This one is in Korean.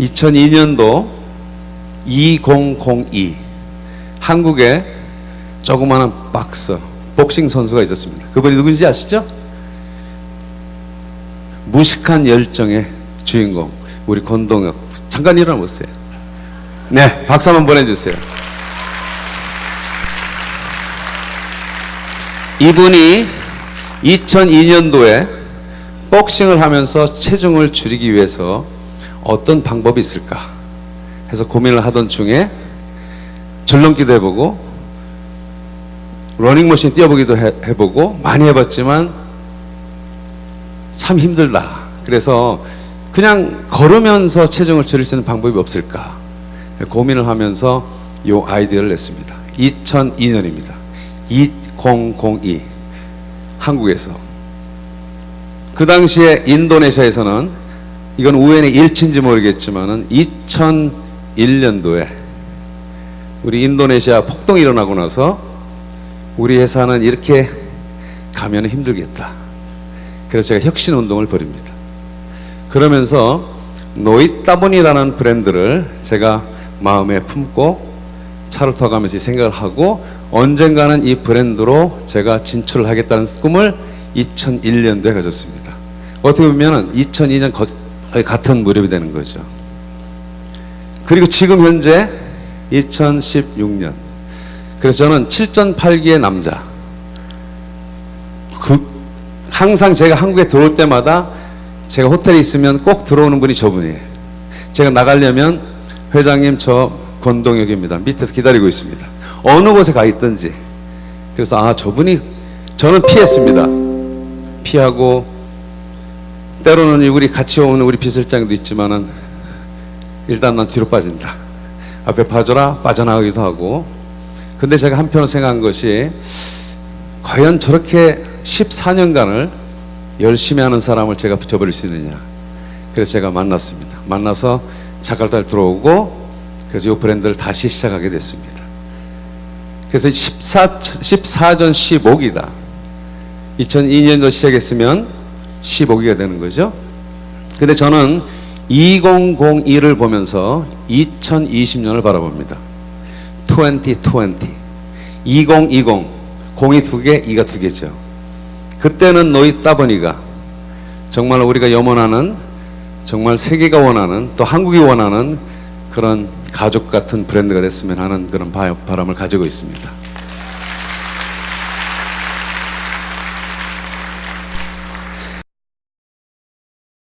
2002년도 2002 한국에 조그마한 박서 복싱 선수가 있었습니다. 그분이 누군지 아시죠? 무식한 열정의 주인공 우리 권동혁 잠깐 일어나 보세요. 네, 박수 한번 보내주세요. 이분이 2002년도에 복싱을 하면서 체중을 줄이기 위해서 어떤 방법이 있을까 해서 고민을 하던 중에 줄넘기도 해보고 러닝머신 뛰어보기도 해, 해보고 많이 해봤지만 참 힘들다. 그래서 그냥 걸으면서 체중을 줄일 수 있는 방법이 없을까 고민을 하면서 이 아이디어를 냈습니다. 2002년입니다. 2002 한국에서 그 당시에 인도네시아에서는 이건 우연의 일치인지 모르겠지만은 2001년도에 우리 인도네시아 폭동이 일어나고 나서 우리 회사는 이렇게 가면 힘들겠다. 그래서 제가 혁신 운동을 벌입니다. 그러면서 노이따분이라는 브랜드를 제가 마음에 품고 차를 타가면서 생각을 하고 언젠가는 이 브랜드로 제가 진출을 하겠다는 꿈을 2001년도에 가졌습니다. 어떻게 보면 2002년 거의 같은 무렵이 되는 거죠. 그리고 지금 현재 2016년. 그래서 저는 7전 8기의 남자. 그 항상 제가 한국에 들어올 때마다 제가 호텔에 있으면 꼭 들어오는 분이 저분이에요. 제가 나가려면 회장님 저 권동혁입니다. 밑에서 기다리고 있습니다. 어느 곳에 가 있든지. 그래서 아 저분이 저는 피했습니다. 피하고 때로는 우리 같이 오는 우리 비서실장도 있지만은 일단 난 뒤로 빠진다. 앞에 봐줘라 빠져나가기도 하고. 근데 제가 한편으로 생각한 것이 과연 저렇게 14년간을 열심히 하는 사람을 제가 붙여버릴 수 있느냐. 그래서 제가 만났습니다. 만나서 자칼타를 들어오고 그래서 이 브랜드를 다시 시작하게 됐습니다. 그래서 14, 14전 15기다. 2002년도 시작했으면 15기가 되는 거죠. 근데 저는 2002를 보면서 2020년을 바라봅니다. 2020. 2020. 공이 두 개, 이가 두 개죠. 그때는 노이 따버니가 정말 우리가 염원하는 정말 세계가 원하는 또 한국이 원하는 그런 가족 같은 브랜드가 됐으면 하는 그런 바- 바람을 가지고 있습니다.